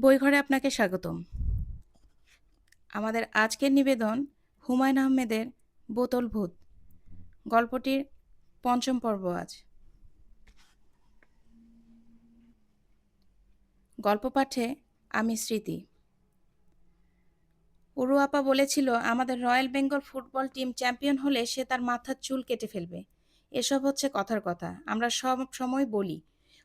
বইঘরে আপনাকে স্বাগতম। আমাদের আজকের নিবেদন হুমায়ুন আহমেদের বোতল ভূত। গল্পটির পঞ্চম পর্ব আজ। গল্প পাঠে আমি স্মৃতি। উরু আপা বলেছিল, আমাদের Royal Bengal football team champion হলে সে তার মাথার চুল কেটে ফেলবে। এসব হচ্ছে কথার কথা। আমরা সব সময় বলি,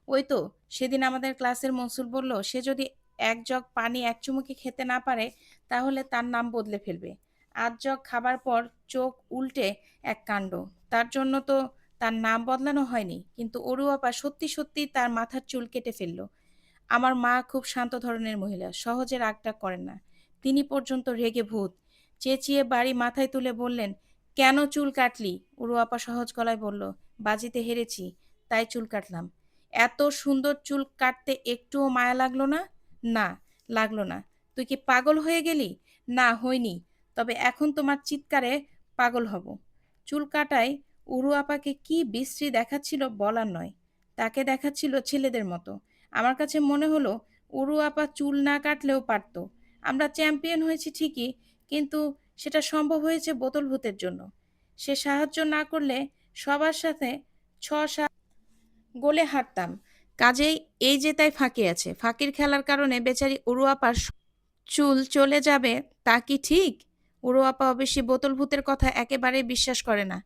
ওই তো, সেদিন আমাদের ক্লাসের মনসুর বলল, সে যদি এক জগ পানি এক চুমুকে খেতে না পারে, তাহলে তার নাম বদলে ফেলবে। আধ জগ খাবার পর চোখ উল্টে এক কাণ্ড। তার জন্য তো তার নাম বদলানো হয়নি, কিন্তু অরু আপা সত্যি সত্যি তার মাথার চুল কেটে ফেলল। আমার মা খুব শান্ত ধরনের মহিলা, সহজে রাগটাগ করেন না। তিনি পর্যন্ত রেগে ভূত। চেঁচিয়ে বাড়ি মাথায় তুলে বললেন, কেন চুল কাটলি? উরু আপা সহজ গলায় বলল, বাজিতে হেরেছি, তাই চুল কাটলাম। এত সুন্দর চুল কাটতে একটুও মায়া লাগল না? না, লাগল না। তুই কি পাগল হয়ে গেলি? না, হইনি। তবে এখন তোমার চিৎকারে পাগল হব। চুল কাটায় উরু আপাকে কি বিশ্রী দেখাচ্ছিল বলার নয়। তাকে দেখাচ্ছিল ছেলেদের মতো। আমার কাছে মনে হলো উরু আপা চুল না কাটলেও পারতো। আমরা চ্যাম্পিয়ন হয়েছি ঠিকই, কিন্তু সেটা সম্ভব হয়েছে বোতল ভূতের জন্য। সে সাহায্য না করলে সবার সাথে ছ সাত গোলে হারতাম। কাজেই এই যে তাই ফাঁকি আছে, ফাঁকির খেলার কারণে বেচারি উরুয়াপার চুল চলে যাবে, তা কি ঠিক? উরুয়াপা অবশ্যই বোতল ভূতের কথা একেবারেই বিশ্বাস করে না।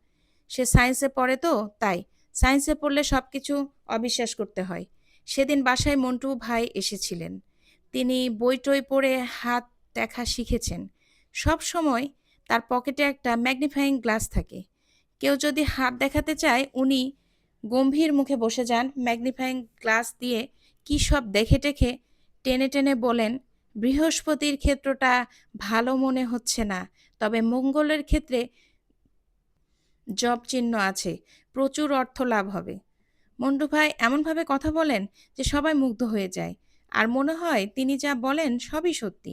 সে সায়েন্সে পড়ে তো, তাই সায়েন্সে পড়লে সব কিছু অবিশ্বাস করতে হয়। সেদিন বাসায় মন্টু ভাই এসেছিলেন। তিনি বই টই পড়ে হাত দেখা শিখেছেন। সব সময় তার পকেটে একটা ম্যাগনিফাইং গ্লাস থাকে। কেউ যদি হাত দেখাতে চায়, উনি গম্ভীর মুখে বসে যান ম্যাগনিফাইং গ্লাস দিয়ে কী সব দেখে টেখে টেনে টেনে বলেন, বৃহস্পতির ক্ষেত্রটা ভালো মনে হচ্ছে না, তবে মঙ্গলের ক্ষেত্রে জব চিহ্ন আছে, প্রচুর অর্থ লাভ হবে। মন্টু ভাই এমনভাবে কথা বলেন যে সবাই মুগ্ধ হয়ে যায়। আর মনে হয় তিনি যা বলেন সবই সত্যি।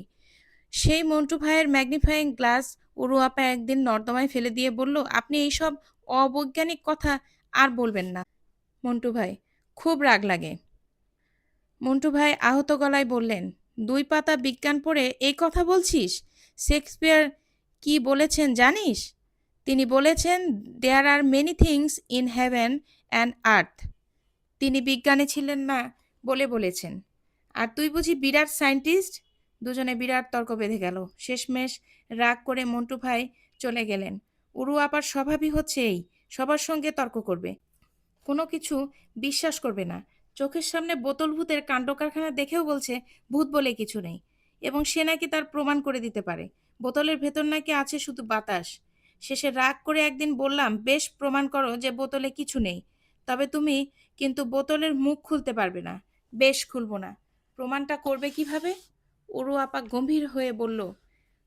সেই মন্টু ভাইয়ের ম্যাগনিফাইং গ্লাস উরুয়াপা একদিন নর্দমায় ফেলে দিয়ে বলল, আপনি এইসব অবৈজ্ঞানিক কথা আর বলবেন না। মন্টু ভাই, খুব রাগ লাগে। মন্টু ভাই আহত গলায় বললেন, দুই পাতা বিজ্ঞান পড়ে এই কথা বলছিস? শেক্সপিয়ার কি বলেছেন জানিস? তিনি বলেছেন there are many things in heaven and earth তিনি বিজ্ঞানী ছিলেন না বলে বলেছেন। আর তুই বুঝি বিরাট সায়েন্টিস্ট? দুজনে বিরাট তর্ক বেঁধে গেল। শেষমেশ রাগ করে মন্টু ভাই চলে গেলেন। উরু আপার স্বভাবই হচ্ছে এই সবার সঙ্গে তর্ক করবে। কোনো কিছু বিশ্বাস করবে না। চোখের সামনে বোতল ভূতের কাণ্ড কারখানা দেখেও বলছে, ভূত বলে কিছু নেই। এবং সে নাকি তার প্রমাণ করে দিতে পারে। বোতলের ভেতর নাকি আছে শুধু বাতাস। শেষে রাগ করে একদিন বললাম, বেশ, প্রমাণ করো যে বোতলে কিছু নেই। তবে তুমি কিন্তু বোতলের মুখ খুলতে পারবে না। বেশ, খুলবো না। প্রমাণটা করবে কীভাবে? উরু আপা গম্ভীর হয়ে বলল,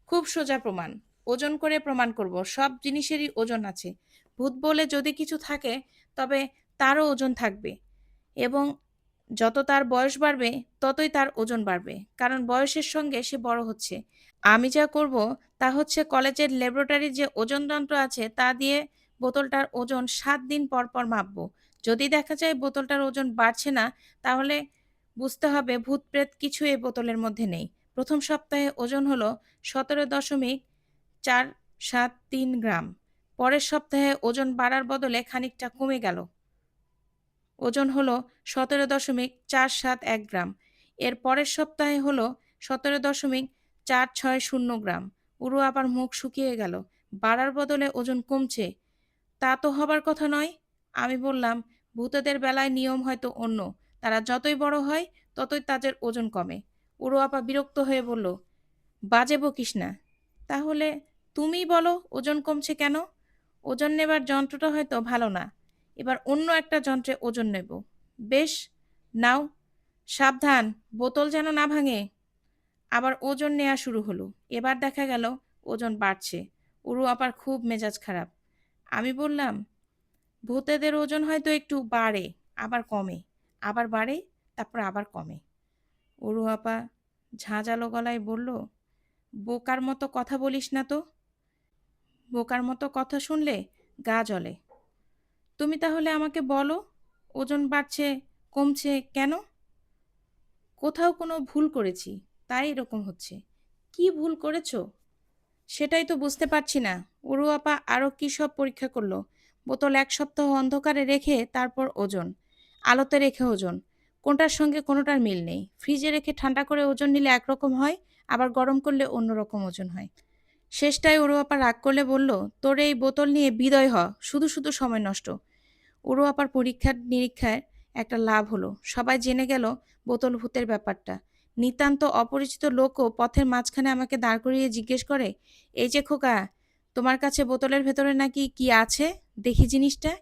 খুব সোজা প্রমাণ। ওজন করে প্রমাণ করব। সব জিনিসেরই ওজন আছে। ভূত বলে যদি কিছু থাকে, তবে তারও ওজন থাকবে। এবং যত তার বয়স বাড়বে, ততই তার ওজন বাড়বে। কারণ বয়সের সঙ্গে সে বড় হচ্ছে। আমি যা করব, তা হচ্ছে কলেজের ল্যাবরেটরির যে ওজন যন্ত্র আছে, তা দিয়ে বোতলটার ওজন সাত দিন পর পর মাপব। যদি দেখা যায় বোতলটার ওজন বাড়ছে না, তাহলে বুঝতে হবে ভূত প্রেত কিছু এই বোতলের মধ্যে নেই। প্রথম সপ্তাহে ওজন হলো সতেরো দশমিক চার সাত তিন গ্রাম। পরের সপ্তাহে ওজন বাড়ার বদলে খানিকটা কমে গেল। ওজন হলো সতেরো দশমিক চার সাত এক গ্রাম। এর পরের সপ্তাহে হলো সতেরো দশমিক চার ছয় শূন্য গ্রাম। উরু আবার মুখ শুকিয়ে গেল। বাড়ার বদলে ওজন কমছে। তা তো হবার কথা নয়। আমি বললাম, ভূতদের বেলায় নিয়ম হয়তো অন্য। তারা যতই বড় হয়, ততই তাদের ওজন কমে। উরু আপা বিরক্ত হয়ে বলল, বাজে বকিস না। তাহলে তুমি বলো ওজন কমছে কেন? ওজন নেবার যন্ত্রটা হয়তো ভালো না। এবার অন্য একটা যন্ত্রে ওজন নেব। বেশ, নাও, সাবধান, বোতল যেন না ভাঙে। আবার ওজন নেওয়া শুরু হলো। এবার দেখা গেল ওজন বাড়ছে। উরু আপার খুব মেজাজ খারাপ। আমি বললাম, ভূতেদের ওজন হয়তো একটু বাড়ে, আবার কমে। আবার বাড়ে, তারপর আবার কমে। উরু আপা ঝাঁঝালো গলায় বলল, বোকার মতো কথা বলিস না তো? বোকার মতো কথা শুনলে গা জ্বলে। তুমি তাহলে আমাকে বলো, ওজন বাড়ছে, কমছে কেন? কোথাও কোনো ভুল করেছি, তাই এরকম হচ্ছে। কি ভুল করেছ? সেটাই তো বুঝতে পারছি না। উরু আপা আরও কী সব পরীক্ষা করল? বোতল এক সপ্তাহ অন্ধকারে রেখে তারপর ওজন। আলোতে রেখে ওজন। কোনটার সঙ্গে কোনোটার মিল নেই। ফ্রিজে রেখে ঠান্ডা করে ওজন নিলে একরকম হয়, আবার গরম করলে অন্যরকম ওজন হয়। শেষটায় উরু আপা রাগ করলে বলল, তোর এই বোতল নিয়ে বিদয় হ, শুধু শুধু সময় নষ্ট। উরু আপার পরীক্ষার নিরীক্ষায় একটা লাভ হলো। সবাই জেনে গেল বোতল ভূতের ব্যাপারটা। নিতান্ত অপরিচিত লোকও পথের মাঝখানে আমাকে দাঁড় করিয়ে জিজ্ঞেস করে, এই যে খোকা, তোমার কাছে বোতলের ভেতরে নাকি কি আছে? দেখি জিনিসটা।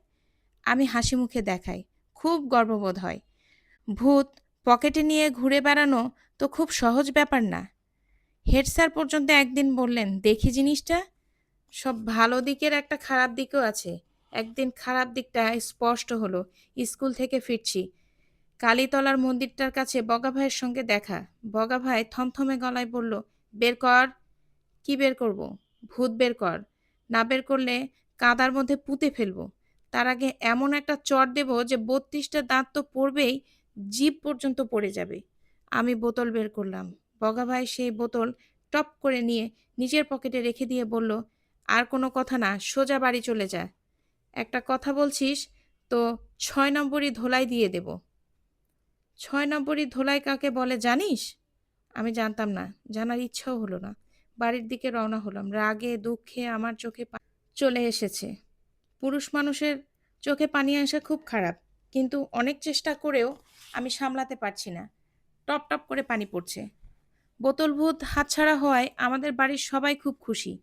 আমি হাসি মুখে দেখাই, খুব গর্ববোধ হয়। ভূত, পকেটে নিয়ে ঘুরে বেড়ানো তো খুব সহজ ব্যাপার না। হেড স্যার পর্যন্ত একদিন বললেন, দেখি জিনিসটা, সব ভালো দিকের একটা খারাপ দিকও আছে। একদিন খারাপ দিকটা স্পষ্ট হলো, স্কুল থেকে ফিরছি। কালীতলার মন্দিরটার কাছে বগা ভাইয়ের সঙ্গে দেখা। বগা ভাই থমথমে গলায় বলল, বের কর। কি বের করব? ভূত বের কর। না বের করলে কাদার মধ্যে পুঁতে ফেলব। তার আগে এমন একটা চট দেব যে বত্রিশটা দাঁত তো পড়বেই, জিভ পর্যন্ত পড়ে যাবে। আমি বোতল বের করলাম। বগা ভাই সেই বোতল টপ করে নিয়ে নিজের পকেটে রেখে দিয়ে বলল, আর কোনো কথা না, সোজা বাড়ি চলে যা। একটা কথা বলছিস, তো ছয় নম্বরই ধোলাই দিয়ে দেব। ছয় নম্বরই ধোলাই কাকে বলে জানিস? আমি জানতাম না, জানার ইচ্ছাও হলো না। বাড়ির দিকে রওনা হলাম। রাগে, দুঃখে আমার চোখে চলে এসেছে। পুরুষ মানুষের চোখে পানি আসা খুব খারাপ, কিন্তু অনেক চেষ্টা করেও আমি সামলাতে পারছি না। টপ টপ করে পানি পড়ছে। বোতল ভূত হাতছাড়া হওয়ায় আমাদের বাড়ির সবাই খুব খুশি।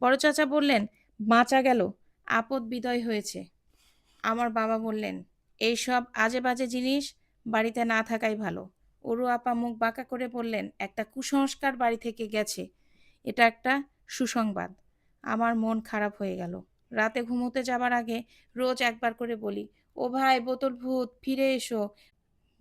বড় চাচা বললেন, বাঁচা গেল, আপদ বিদয় হয়েছে। আমার বাবা বললেন এইসব আজে বাজে জিনিস বাড়িতে না থাকাই ভালো। ওরু আপা মুখ বাঁকা করে বললেন, একটা কুসংস্কার বাড়ি থেকে গেছে। এটা একটা সুসংবাদ। আমার মন খারাপ হয়ে গেল। রাতে ঘুমোতে যাবার আগে রোজ একবার করে বলি, ও ভাই বোতল ভূত ফিরে এসো।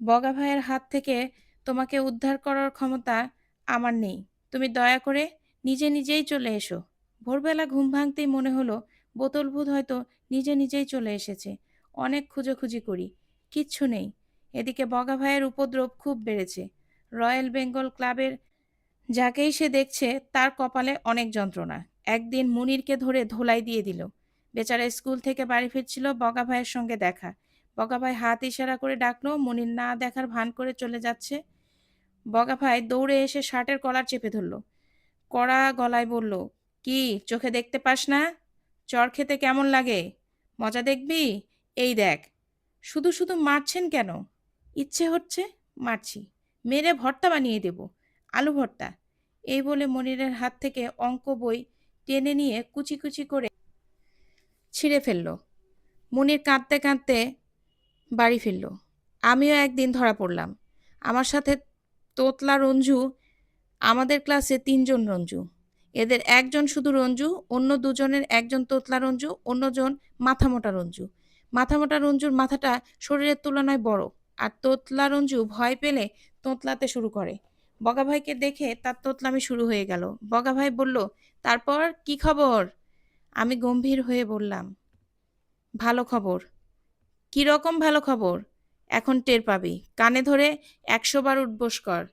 বগা ভাইয়ের হাত থেকে তোমাকে উদ্ধার করার ক্ষমতা আমার নেই। তুমি দয়া করে নিজে নিজেই চলে এসো। ভোরবেলা ঘুম ভাঙতেই মনে হলো বোতল ভূত হয়তো নিজে নিজেই চলে এসেছে। অনেক খুঁজোখুঁজি করি। কিচ্ছু নেই। এদিকে বগা ভাইয়ের উপদ্রব খুব বেড়েছে। রয়্যাল বেঙ্গল ক্লাবের যাকেই সে দেখছে তার কপালে অনেক যন্ত্রণা। একদিন মুনিরকে ধরে ধোলাই দিয়ে দিল। বেচারা স্কুল থেকে বাড়ি ফিরছিল বগা ভাইয়ের সঙ্গে দেখা। বগা ভাই হাত ইশারা করে ডাকলো, মুনির না দেখার ভান করে চলে যাচ্ছে? বগা ভাই দৌড়ে এসে শার্টের কলার চেপে ধরল। কড়া গলায় বলল, কি, চোখে দেখতে পাস না? চর খেতে কেমন লাগে? মজা দেখবি? এই দেখ। শুধু শুধু মারছেন কেন? ইচ্ছে হচ্ছে মারছি। মেরে ভর্তা বানিয়ে দেব, আলু ভর্তা। এই বলে মনিরের হাত থেকে অঙ্ক বই টেনে নিয়ে কুচি কুচি করে ছিঁড়ে ফেলল। মনির কাঁদতে কাঁদতে বাড়ি ফিরল। আমিও একদিন ধরা পড়লাম। আমার সাথে তোতলা রঞ্জু, আমাদের ক্লাসে তিনজন রঞ্জু। এদের একজন শুধু রঞ্জু, অন্য দুজনের একজন তোতলা রঞ্জু, অন্যজন মাথামোটা রঞ্জু। মাথামোটা রঞ্জুর মাথাটা শরীরের তুলনায় বড় আর তোতলা রঞ্জু ভয় পেলে তোতলাতে শুরু করে। বগা ভাইকে দেখে তার তোতলামি শুরু হয়ে গেল। বগা ভাই বলল, তারপর কি খবর? আমি গম্ভীর হয়ে বললাম, ভালো খবর। কী রকম ভালো খবর? এখন টের পাবি। কানে ধরে একশো বার উঠবোস কর।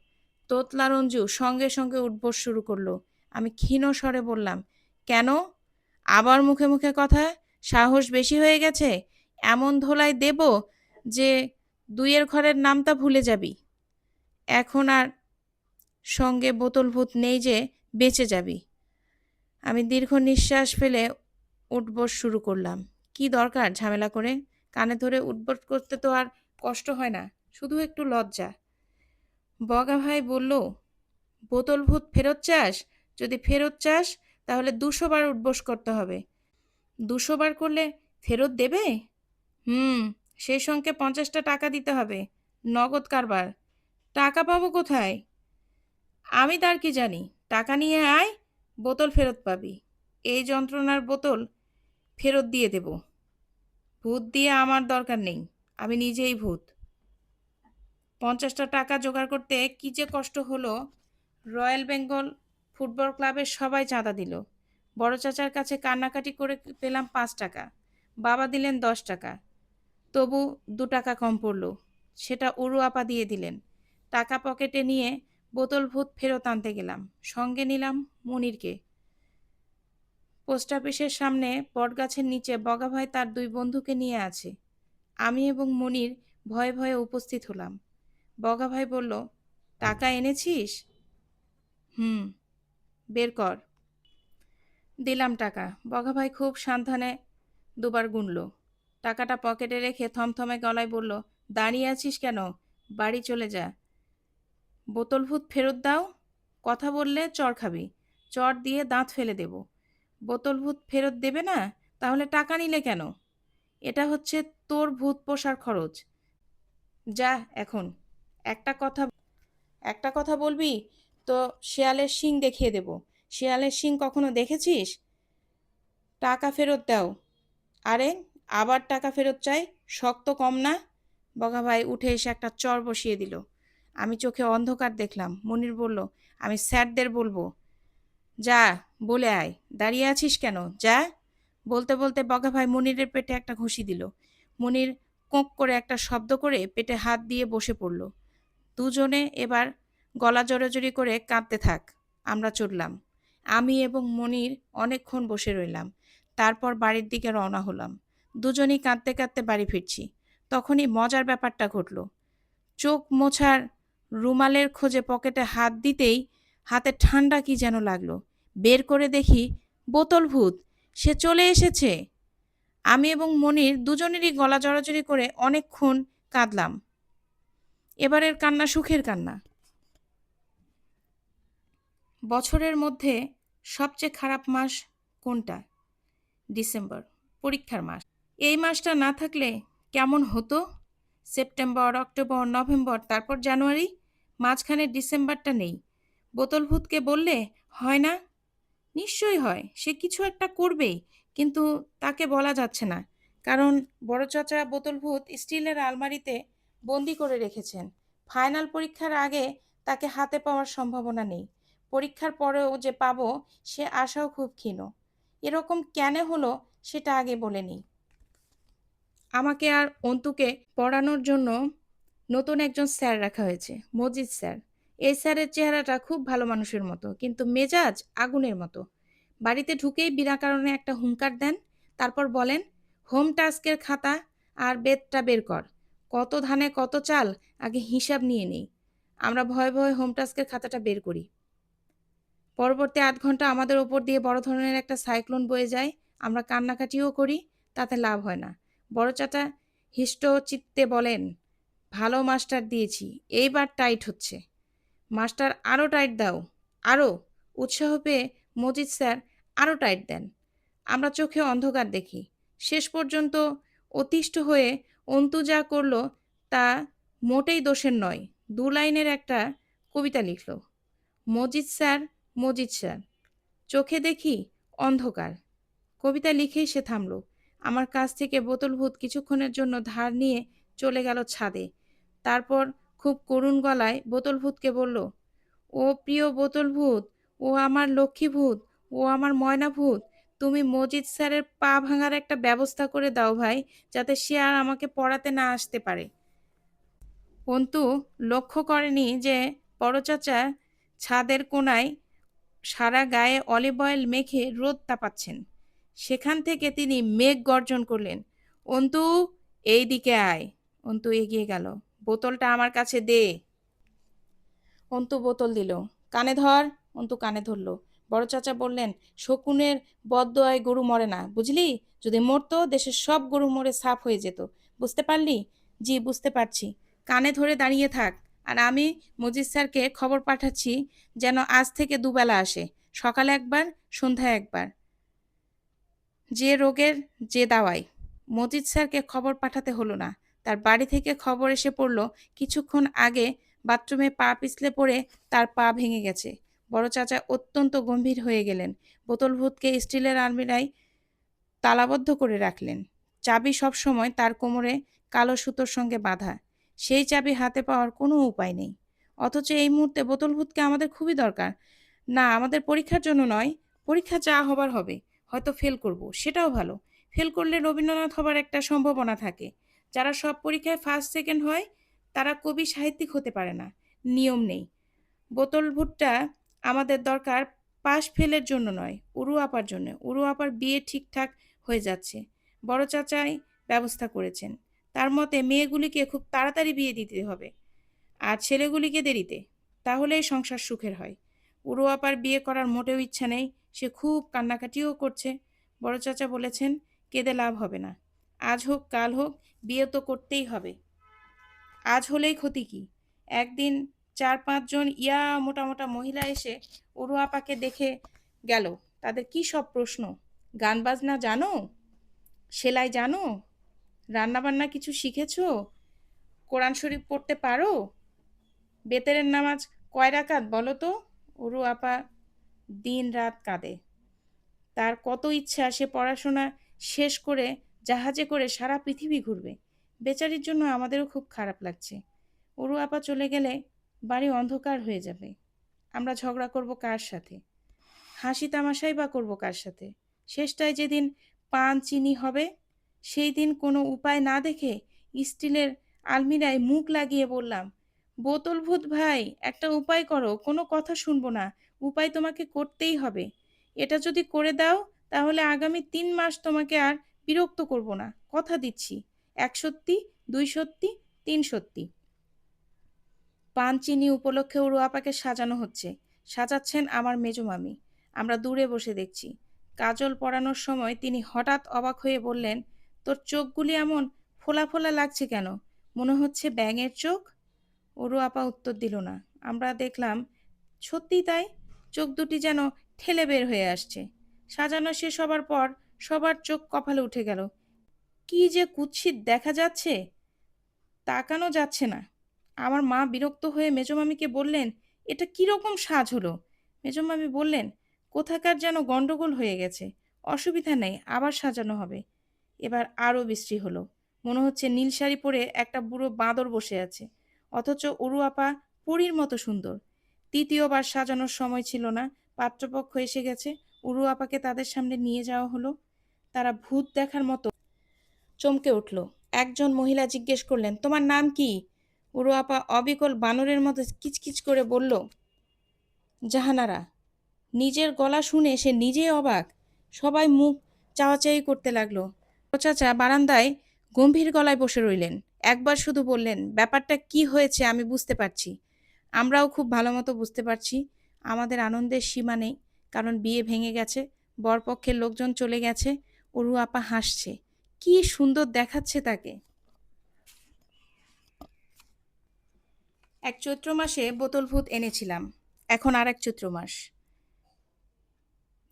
তোতলা রঞ্জু সঙ্গে সঙ্গে উঠবোস শুরু করল। আমি ক্ষীণ স্বরে বললাম, কেন? আবার মুখে মুখে কথা? সাহস বেশি হয়ে গেছে? এমন ধোলাই দেব যে দুইয়ের ঘরের নামটা ভুলে যাবি। এখন আর সঙ্গে বোতল ভূত নেই যে বেঁচে যাবি। আমি দীর্ঘ নিঃশ্বাস ফেলে উঠবোস শুরু করলাম। কি দরকার ঝামেলা করে? কানে ধরে উঠবোস করতে তো আর কষ্ট হয় না, শুধু একটু লজ্জা। বগা ভাই বলল, বোতল ভূত ফেরত চাস? যদি ফেরত চাস, তাহলে দুশো বার উঠবোস করতে হবে। দুশো বার করলে ফেরত দেবে? হুম সেই সঙ্গে পঞ্চাশটা টাকা দিতে হবে, নগদ কারবার। টাকা পাবো কোথায়? আমি তার কি জানি? টাকা নিয়ে আয়, বোতল ফেরত পাবি। এই যন্ত্রণার বোতল ফেরত দিয়ে দেব। ভূত দিয়ে আমার দরকার নেই। আমি নিজেই ভূত। পঞ্চাশটা টাকা জোগাড় করতে কী যে কষ্ট হলো, রয়্যাল বেঙ্গল ফুটবল ক্লাবের সবাই চাঁদা দিল। বড় চাচার কাছে কান্নাকাটি করে পেলাম পাঁচ টাকা, বাবা দিলেন দশ টাকা। তবু দু টাকা কম পড়ল, সেটা উড়ু আপা দিয়ে দিলেন। টাকা পকেটে নিয়ে বোতল ভূত ফেরত আনতে গেলাম, সঙ্গে নিলাম মনিরকে। পোস্ট অফিসের সামনে বটগাছের নিচে বগাভাই তার দুই বন্ধুকে নিয়ে আছে। আমি এবং মনির ভয়ে ভয়ে উপস্থিত হলাম। বগা ভাই বলল, টাকা এনেছিস? হুম, বের কর। দিলাম টাকা। বগা ভাই খুব সাবধানে দুবার গুনল। টাকাটা পকেটে রেখে থমথমে গলায় বলল, দাঁড়িয়ে আছিস কেন? বাড়ি চলে যা। বোতল ভূত ফেরত দাও? কথা বললে চর খাবি। চর দিয়ে দাঁত ফেলে দেব। বোতল ভূত ফেরত দেবে না? তাহলে টাকা নিলে কেন? এটা হচ্ছে তোর ভূত পোষার খরচ। যা, এখন। একটা কথা একটা কথা বলবি? তো শেয়ালের শিং দেখিয়ে দেব। শেয়ালের শিং কখনো দেখেছিস? টাকা ফেরত দাও। আরে, আবার টাকা ফেরত চাই? শক্ত কম না? বগা ভাই উঠে এসে একটা চর বসিয়ে দিল। আমি চোখে অন্ধকার দেখলাম। মনির বলল, আমি স্যারদের বলব। যা, বলে আয়। দাঁড়িয়ে আছিস কেন? যা। বলতে বলতে বগা ভাই মনিরের পেটে একটা ঘুষি দিল। মনির কোঁক করে একটা শব্দ করে পেটে হাত দিয়ে বসে পড়ল। দুজনে এবার গলা জড়োজড়ি করে কাঁদতে থাক, আমরা চললাম। আমি এবং মনির অনেকক্ষণ বসে রইলাম, তারপর বাড়ির দিকে রওনা হলাম। দুজনেই কাঁদতে কাঁদতে বাড়ি ফিরছি। তখনই মজার ব্যাপারটা ঘটল। চোখ মোছার রুমালের খোঁজে পকেটে হাত দিতেই হাতে ঠান্ডা কি যেন লাগল। বের করে দেখি, বোতল ভূত, সে চলে এসেছে। আমি এবং মনির দুজনেরই গলা জড়াজড়ি করে অনেকক্ষণ কাঁদলাম। এবারের কান্না সুখের কান্না। বছরের মধ্যে সবচেয়ে খারাপ মাস কোনটা? ডিসেম্বর, পরীক্ষার মাস। এই মাসটা না থাকলে কেমন হতো? সেপ্টেম্বর, অক্টোবর, নভেম্বর, তারপর জানুয়ারি? মাঝখানে ডিসেম্বরটা নেই। বোতল ভূতকে বললে, হয় না? নিশ্চয়ই হয়। সে কিছু একটা করবেই। কিন্তু তাকে বলা যাচ্ছে না। কারণ বড় চাচা বোতল ভূত স্টিলের আলমারিতে বন্দি করে রেখেছেন। ফাইনাল পরীক্ষার আগে তাকে হাতে পাওয়ার সম্ভাবনা নেই। পরীক্ষার পরেও যে পাবো, সে আশাও খুব ক্ষীণ। এরকম কেন হলো সেটা আগে বলে নিই। আমাকে আর অন্তুকে পড়ানোর জন্য নতুন একজন স্যার রাখা হয়েছে, মজিদ স্যার। এই স্যারের চেহারাটা খুব ভালো মানুষের মতো, কিন্তু মেজাজ আগুনের মতো। বাড়িতে ঢুকেই বিনা কারণে একটা হুঙ্কার দেন, তারপর বলেন, হোম টাস্কের খাতা আর বেতটা বের কর, কত ধানে কত চাল, আগে হিসাব নিয়ে নেই। আমরা ভয়ে ভয়ে হোম টাস্কের খাতাটা বের করি। পরবর্তী আধ ঘণ্টা আমাদের ওপর দিয়ে বড় ধরনের একটা সাইক্লোন বয়ে যায়, আমরা কান্নাকাটিও করি, তাতে লাভ হয় না। বড় চাটা হিষ্ট চিত্তে বলেন, ভালো মাস্টার দিয়েছি, এইবার টাইট হচ্ছে। মাস্টার আরও টাইট দাও আরও উৎসাহ পেয়ে মজিদ স্যার আরও টাইট দেন। আমরা চোখে অন্ধকার দেখি। শেষ পর্যন্ত অতিষ্ঠ হয়ে অন্তু যা করল তা মোটেই দোষের নয়, দু লাইনের একটা কবিতা লিখল। মজিদ স্যার মজিদ স্যার, চোখে দেখি অন্ধকার। কবিতা লিখেই সে থামল। আমার কাছ থেকে বোতল ভূত কিছুক্ষণের জন্য ধার নিয়ে চলে গেল ছাদে। তারপর খুব করুণ গলায় বোতল ভূতকে বলল, ও প্রিয় বোতল ভূত ও আমার লক্ষ্মী ভূত, ও আমার ময়না ভূত। তুমি মজিদ স্যারের পা ভাঙার একটা ব্যবস্থা করে দাও ভাই, যাতে সে আর আমাকে পড়াতে না আসতে পারে। অন্তু লক্ষ্য করেনি যে বড় চাচা ছাদের কোনায় সারা গায়ে অলিভ অয়েল মেখে রোদ তাপাচ্ছেন। সেখান থেকে তিনি মেঘ গর্জন করলেন, অন্তু, এই দিকে আয়। অন্তু এগিয়ে গেল, বোতলটা আমার কাছে দে। অন্তু বোতল দিল, কানে ধর। অন্তু কানে ধরলো। বড় চাচা বললেন, শকুনের বদদোয়ায় গরু মরে না, বুঝলি? যদি মরতো, দেশের সব গরু মরে সাফ হয়ে যেত। বুঝতে পারলি? জি, বুঝতে পারছি। কানে ধরে দাঁড়িয়ে থাক, আর আমি মজিদ স্যারকে খবর পাঠাচ্ছি যেন আজ থেকে দুবেলা আসে, সকালে একবার, সন্ধ্যায় একবার। যে রোগের, যে দাওয়াই মজিদ স্যারকে খবর পাঠাতে হলো না। তার বাড়ি থেকে খবর এসে পড়ল, কিছুক্ষণ আগে বাথরুমে পা পিছলে পড়ে তার পা ভেঙে গেছে। বড় চাচা অত্যন্ত গম্ভীর হয়ে গেলেন। বোতল ভূতকে স্টিলের আলমিরায় তালাবদ্ধ করে রাখলেন। চাবি সবসময় তার কোমরে কালো সুতোর সঙ্গে বাঁধা। সেই চাবি হাতে পাওয়ার কোনো উপায় নেই। অথচ এই মুহূর্তে বোতল ভূতকে আমাদের খুবই দরকার। না, আমাদের পরীক্ষার জন্য নয়, পরীক্ষা যা হবার হবে, হয়তো ফেল করব, সেটাও ভালো। ফেল করলে রবীন্দ্রনাথ হবার একটা সম্ভাবনা থাকে। যারা সব পরীক্ষায় ফার্স্ট সেকেন্ড হয়, তারা কবি সাহিত্যিক হতে পারে না। নিয়ম নেই। বোতল ভুট্টা আমাদের দরকার পাশ ফেলের জন্য নয়, উরু আপার জন্য। উরু আপার বিয়ে ঠিকঠাক হয়ে যাচ্ছে, বড় চাচাই ব্যবস্থা করেছেন। তার মতে মেয়েগুলিকে খুব তাড়াতাড়ি বিয়ে দিতে হবে আর ছেলেগুলিকে দেরিতে, তাহলেই সংসার সুখের হয়। উরু আপার বিয়ে করার মোটেও ইচ্ছা নেই, সে খুব কান্নাকাটিও করছে। বড় চাচা বলেছেন, কেঁদে লাভ হবে না। আজ হোক, কাল হোক, বিয়ে তো করতেই হবে। আজ হলেই ক্ষতি কি? একদিন চার পাঁচজন ইয়া মোটা মোটা মহিলা এসে আপাকে দেখে গেল। তাদের কি সব প্রশ্ন? গান বাজনা জানো? সেলাই জানো? রান্নাবান্না কিছু শিখেছো? কোরআন শরীফ পড়তে পারো? বেতেরের নামাজ কয় রাকাত বলো তো? উরু আপা দিন রাত কাঁদে। তার কত ইচ্ছা সে পড়াশোনা শেষ করে জাহাজে করে সারা পৃথিবী ঘুরবে। বেচারির জন্য আমাদেরও খুব খারাপ লাগছে। উরু আপা চলে গেলে বাড়ি অন্ধকার হয়ে যাবে। আমরা ঝগড়া করব কার সাথে? হাসি তামাশাই বা করব কার সাথে? শেষটায় যেদিন পান, চিনি হবে, সেই দিন কোনো উপায় না দেখে স্টিলের আলমিরায় মুখ লাগিয়ে বললাম, বোতল ভূত ভাই, একটা উপায় করো, কোনো কথা শুনব না, উপায় তোমাকে করতেই হবে। এটা যদি করে দাও, তাহলে আগামী তিন মাস তোমাকে আর বিরক্ত করব না। কথা দিচ্ছি, এক সত্যি, দুই সত্যি, তিন সত্যি। পান চিনি উপলক্ষে উড়ু আপাকে সাজানো হচ্ছে। সাজাচ্ছেন আমার মেজো মামি। আমরা দূরে বসে দেখছি। কাজল পরানোর সময় তিনি হঠাৎ অবাক হয়ে বললেন, তোর চোখগুলি এমন ফোলা ফোলা লাগছে কেন? মনে হচ্ছে ব্যাঙের চোখ? ওরু আপা উত্তর দিল না। আমরা দেখলাম সত্যি তাই? চোখ দুটি যেন ঠেলে বের হয়ে আসছে। সাজানো শেষ হবার পর সবার চোখ কপালে উঠে গেল। কি যে কুৎসিত দেখা যাচ্ছে? তাকানো যাচ্ছে না। আমার মা বিরক্ত হয়ে মেজমামিকে বললেন, এটা কীরকম সাজ হলো? মেজমামি বললেন, কোথাকার যেন গন্ডগোল হয়ে গেছে, অসুবিধা নেই, আবার সাজানো হবে। এবার আরও বৃষ্টি হলো, মনে হচ্ছে নীল শাড়ি পরে একটা বুড়ো বাঁদর বসে আছে, অথচ উরু আপা পুরীর মতো সুন্দর। তৃতীয়বার সাজানোর সময় ছিল না, পাত্রপক্ষ এসে গেছে উরু আপাকে তাদের সামনে নিয়ে যাওয়া হলো। তারা ভূত দেখার মতো চমকে উঠল। একজন মহিলা জিজ্ঞেস করলেন, তোমার নাম কি? উরু আপা অবিকল বানরের মতো কিচকিচ করে বলল, জাহানারা, নিজের গলা শুনে সে নিজেই অবাক। সবাই মুখ চাওয়াচাই করতে লাগল। চাচা বারান্দায় গম্ভীর গলায় বসে রইলেন। একবার শুধু বললেন, ব্যাপারটা কি হয়েছে আমি বুঝতে পারছি। আমরাও খুব ভালো মতো বুঝতে পারছি। আমাদের আনন্দের সীমা নেই, কারণ বিয়ে ভেঙে গেছে, বরপক্ষের লোকজন চলে গেছে। অরু আপা হাসছে। কি সুন্দর দেখাচ্ছে তাকে। এক চৈত্র মাসে বোতল ভূত এনেছিলাম। এখন আর এক চৈত্র মাস।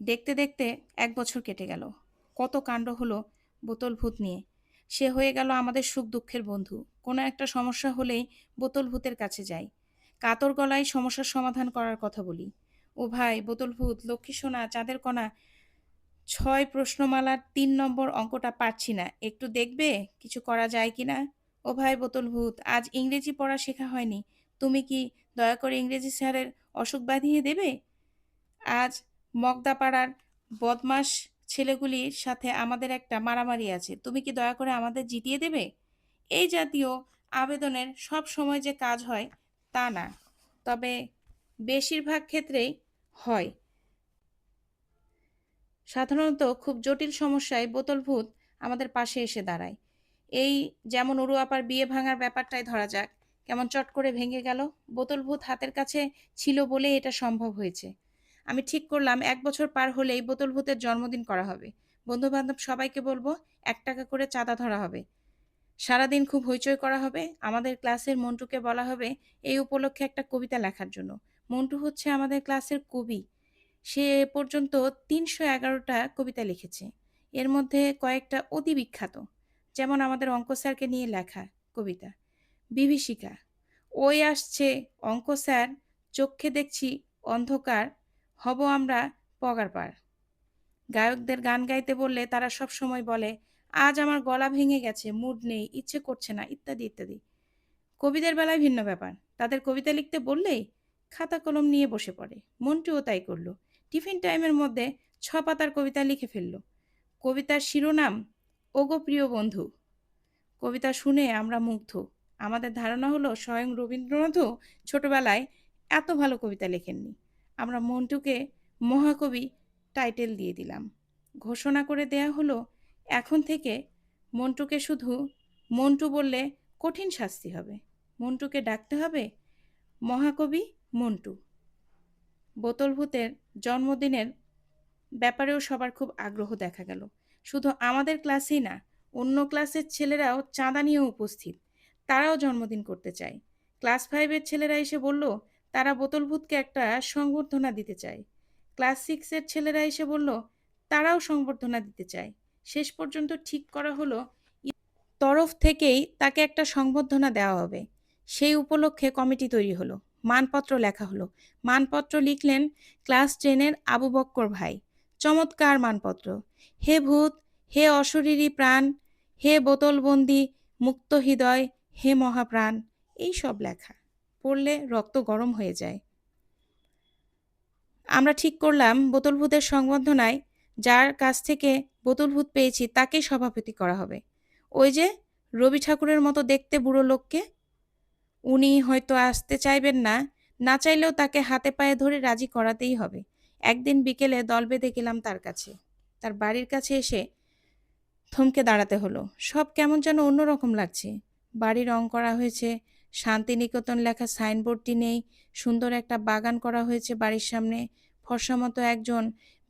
দেখতে দেখতে এক বছর কেটে গেল। কত কাণ্ড হলো বোতল ভূত নিয়ে। সে হয়ে গেল আমাদের সুখ দুঃখের বন্ধু। কোনো একটা সমস্যা হলেই বোতল ভূতের কাছে যাই। কাতর গলায় সমস্যার সমাধান করার কথা বলি। ও ভাই, বোতল ভূত, লক্ষ্মী সোনা, চাঁদের কণা, ছয় প্রশ্নমালার তিন নম্বর অঙ্কটা পারছি না। একটু দেখবে কিছু করা যায় কি না ও ভাই, বোতল ভূত, আজ ইংরেজি পড়া শেখা হয়নি। তুমি কি দয়া করে ইংরেজি স্যারের অসুখ বাঁধিয়ে দেবে? আজ মগদাপাড়ার বদমাস ছেলেগুলির সাথে আমাদের একটা মারামারি আছে। তুমি কি দয়া করে আমাদের জিতিয়ে দেবে? এই জাতীয় আবেদনের সব সময় যে কাজ হয়, তা না। তবে বেশিরভাগ ক্ষেত্রেই হয়। সাধারণত খুব জটিল সমস্যায় বোতলভূত আমাদের পাশে এসে দাঁড়ায়। এই যেমন উরু আপার বিয়ে ভাঙার ব্যাপারটাই ধরা যাক কেমন চট করে ভেঙে গেল। বোতল ভূত হাতের কাছে ছিল বলে এটা সম্ভব হয়েছে। আমি ঠিক করলাম, এক বছর পার হলেই বোতল ভূতের জন্মদিন করা হবে। বন্ধু বান্ধব সবাইকে বলব, এক টাকা করে চাঁদা ধরা হবে। সারাদিন খুব হইচই করা হবে। আমাদের ক্লাসের মন্টুকে বলা হবে এই উপলক্ষে একটা কবিতা লেখার জন্য। মন্টু হচ্ছে আমাদের ক্লাসের কবি। সে পর্যন্ত তিনশো এগারোটা কবিতা লিখেছে। এর মধ্যে কয়েকটা অতি বিখ্যাত। যেমন আমাদের অঙ্ক স্যারকে নিয়ে লেখা কবিতা। বিভীষিকা। ওই আসছে, অঙ্ক স্যার, চোখে দেখছি অন্ধকার, হব আমরা পগার পার। গায়কদের গান গাইতে বললে তারা সব সময় বলে, আজ আমার গলা ভেঙে গেছে মুড নেই, ইচ্ছে করছে না, ইত্যাদি ইত্যাদি। কবিদের বেলায় ভিন্ন ব্যাপার। তাদের কবিতা লিখতে বললেই খাতা কলম নিয়ে বসে পড়ে। মন্টুও তাই করল। টিফিন টাইমের মধ্যে ছ পাতার কবিতা লিখে ফেলল। কবিতার শিরোনাম, ওগো প্রিয় বন্ধু। কবিতা শুনে আমরা মুগ্ধ। আমাদের ধারণা হলো স্বয়ং রবীন্দ্রনাথও ছোটবেলায় এত ভালো কবিতা লেখেননি। আমরা মন্টুকে মহাকবি টাইটেল দিয়ে দিলাম। ঘোষণা করে দেয়া হলো, এখন থেকে মন্টুকে শুধু মন্টু বললে কঠিন শাস্তি হবে। মন্টুকে ডাকতে হবে, মহাকবি মন্টু। বোতল ভূতের জন্মদিনের ব্যাপারেও সবার খুব আগ্রহ দেখা গেল। শুধু আমাদের ক্লাসেই না, অন্য ক্লাসের ছেলেরাও চাঁদা নিয়েও উপস্থিত। তারাও জন্মদিন করতে চায়। ক্লাস ফাইভের ছেলেরা এসে বলল, তারা বোতল ভূতকে একটা সংবর্ধনা দিতে চায়। ক্লাস সিক্সের ছেলেরা এসে বলল, তারাও সংবর্ধনা দিতে চায়। শেষ পর্যন্ত ঠিক করা হলো, তরফ থেকেই তাকে একটা সংবর্ধনা দেওয়া হবে। সেই উপলক্ষে কমিটি তৈরি হলো, মানপত্র লেখা হলো। মানপত্র লিখলেন ক্লাস টেনের আবু বক্কর ভাই। চমৎকার মানপত্র। হে ভূত, হে অশরীরী প্রাণ, হে বোতলবন্দি, মুক্ত হৃদয় হে মহাপ্রাণ, এই সব লেখা। পড়লে রক্ত গরম হয়ে যায়। আমরা ঠিক করলাম বোতলভূতের সংবর্ধনায়, যার কাছ থেকে বোতলভূত পেয়েছি তাকেই সভাপতি করা হবে। ওই যে রবি ঠাকুরের মতো দেখতে বুড়ো লোককে। উনি হয়তো আসতে চাইবেন না না চাইলেও তাকে হাতে পায়ে ধরে রাজি করাতেই হবে। একদিন বিকেলে দল বেঁধে গেলাম তার কাছে। তার বাড়ির কাছে এসে থমকে দাঁড়াতে হলো। সব কেমন যেন অন্যরকম লাগছে। বাড়ি রং করা হয়েছে। শান্তিনিকেতন লেখা সাইনবোর্ডটি নেই। সুন্দর একটা বাগান করা হয়েছে বাড়ির সামনে। ফর্সা মতো একজন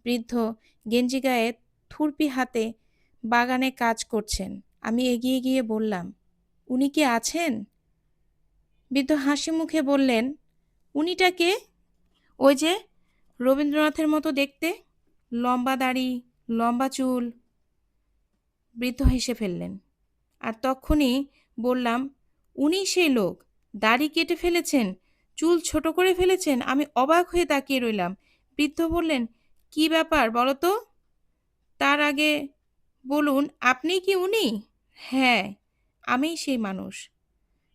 বৃদ্ধ গেঞ্জি গায়ে থুরপি হাতে বাগানে কাজ করছেন। আমি এগিয়ে গিয়ে বললাম, উনি কি আছেন? বৃদ্ধ হাসি মুখে বললেন, উনিটা কে? ওই যে রবীন্দ্রনাথের মতো দেখতে। লম্বা দাড়ি, লম্বা চুল। বৃদ্ধ হেসে ফেললেন, আর তখনই বললাম, উনি সেই লোক। দাড়ি কেটে ফেলেছেন, চুল ছোট করে ফেলেছেন। আমি অবাক হয়ে তাকিয়ে রইলাম। বৃদ্ধ বললেন, কি ব্যাপার বলো তো? তার আগে বলুন, আপনি কি উনি? হ্যাঁ আমিই সেই মানুষ।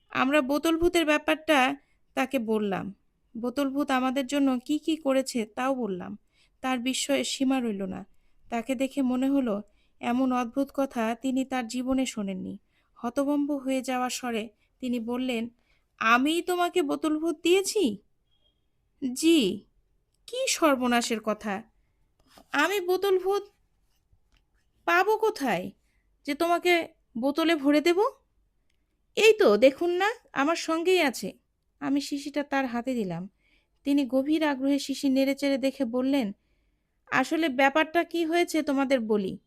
আমরা বোতল ভূতের ব্যাপারটা তাকে বললাম। বোতল ভূত আমাদের জন্য কি কি করেছে তাও বললাম। তার বিস্ময়ের সীমা রইল না। তাকে দেখে মনে হলো, এমন অদ্ভুত কথা তিনি তার জীবনে শোনেননি। হতভম্ব হয়ে যাওয়া স্বরে তিনি বললেন আমিই তোমাকে বোতল ভূত দিয়েছি? জি। কি সর্বনাশের কথা। আমি বোতল ভূত পাবো কোথায়? যে তোমাকে বোতলে ভরে দেব? এই তো, দেখুন না, আমার সঙ্গেই আছে। আমি শিশিটা তার হাতে দিলাম। তিনি গভীর আগ্রহে শিশি নেড়েচেড়ে দেখে বললেন, আসলে ব্যাপারটা কি হয়েছে তোমাদের বলি?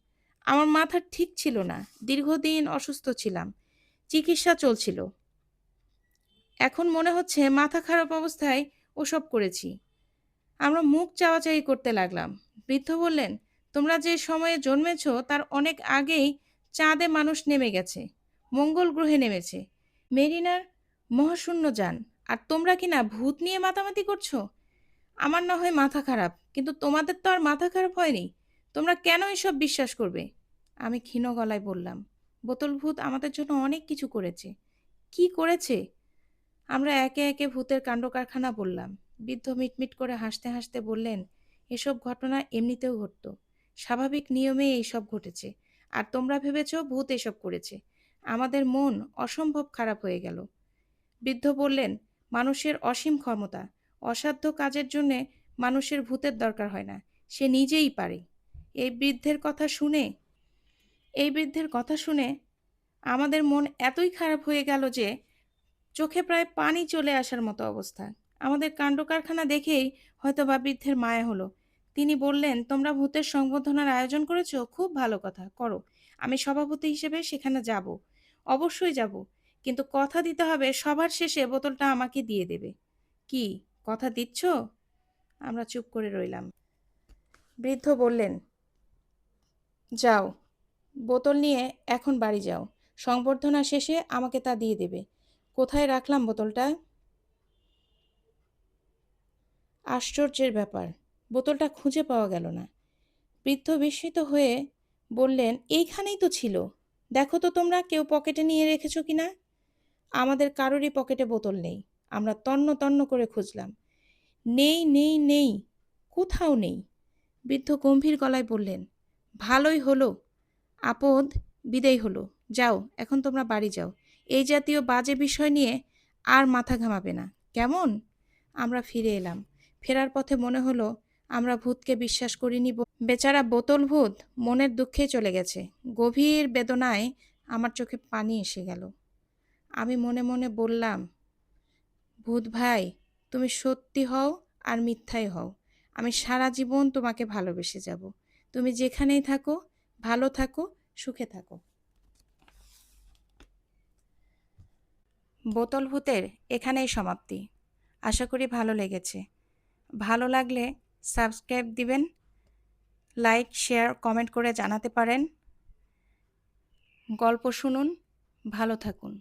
আমার মাথা ঠিক ছিল না, দীর্ঘদিন অসুস্থ ছিলাম, চিকিৎসা চলছিল। এখন মনে হচ্ছে মাথা খারাপ অবস্থায় ওসব করেছি। আমরা মুখ চাওয়াচাই করতে লাগলাম। বৃদ্ধ বললেন, তোমরা যে সময়ে জন্মেছ, তার অনেক আগেই চাঁদে মানুষ নেমে গেছে, মঙ্গল গ্রহে নেমেছে। মেরিনার মহাশূন্য যান, আর তোমরা কি না ভূত নিয়ে মাতামাতি করছ? আমার না হয় মাথা খারাপ, কিন্তু তোমাদের তো আর মাথা খারাপ হয়নি। তোমরা কেন এসব বিশ্বাস করবে? আমি ক্ষীণ গলায় বললাম বোতল ভূত আমাদের জন্য অনেক কিছু করেছে। কি করেছে? আমরা একে একে ভূতের কাণ্ড কারখানা বললাম। বৃদ্ধ মিটমিট করে হাসতে হাসতে বললেন, এসব ঘটনা এমনিতেও ঘটতো। স্বাভাবিক নিয়মে এইসব ঘটেছে। আর তোমরা ভেবেছ ভূত এসব করেছে। আমাদের মন অসম্ভব খারাপ হয়ে গেল। বৃদ্ধ বললেন, মানুষের অসীম ক্ষমতা। অসাধ্য কাজের জন্যে মানুষের ভূতের দরকার হয় না। সে নিজেই পারে। এই বৃদ্ধের কথা শুনে, এই বৃদ্ধের কথা শুনে আমাদের মন এতই খারাপ হয়ে গেল যে চোখে প্রায় পানি চলে আসার মতো অবস্থা। আমাদের কাণ্ড কারখানা দেখেই হয়তো বা বৃদ্ধের মায়া হলো। তিনি বললেন, তোমরা ভূতের সংবর্ধনার আয়োজন করেছ? খুব ভালো কথা। করো। আমি সভাপতি হিসেবে সেখানে যাব। অবশ্যই যাব। কিন্তু কথা দিতে হবে, সবার শেষে বোতলটা আমাকে দিয়ে দেবে। কি? কথা দিচ্ছ? আমরা চুপ করে রইলাম। বৃদ্ধ বললেন যাও। বোতল নিয়ে এখন বাড়ি যাও। সংবর্ধনা শেষে আমাকে তা দিয়ে দেবে। কোথায় রাখলাম বোতলটা? আশ্চর্যের ব্যাপার, বোতলটা খুঁজে পাওয়া গেল না। বৃদ্ধ বিস্মিত হয়ে বললেন, এইখানেই তো ছিল। দেখো তো তোমরা, কেউ পকেটে নিয়ে রেখেছো কি না? আমাদের কারোরই পকেটে বোতল নেই। আমরা তন্ন তন্ন করে খুঁজলাম। নেই নেই নেই, কোথাও নেই। বৃদ্ধ গম্ভীর গলায় বললেন ভালোই হলো। আপদ, বিদায় হলো। যাও, এখন তোমরা বাড়ি যাও। এই জাতীয় বাজে বিষয় নিয়ে আর মাথা ঘামাবে না। কেমন? আমরা ফিরে এলাম। ফেরার পথে মনে হলো আমরা ভূতকে বিশ্বাস করিনি বেচারা বোতল ভূত মনের দুঃখে চলে গেছে। গভীর বেদনায় আমার চোখে পানি এসে গেল। আমি মনে মনে বললাম, ভূত ভাই, তুমি সত্যি হও আর মিথ্যাই হও। আমি সারা জীবন তোমাকে ভালোবেসে যাব। তুমি যেখানেই থাকো, ভালো থাকো, সুখে থাকো। বোতল ভূতের এখানেই সমাপ্তি। আশা করি ভালো লেগেছে। ভালো লাগলে সাবস্ক্রাইব দিবেন, লাইক, শেয়ার, কমেন্ট করে জানাতে পারেন। গল্প শুনুন, ভালো থাকুন।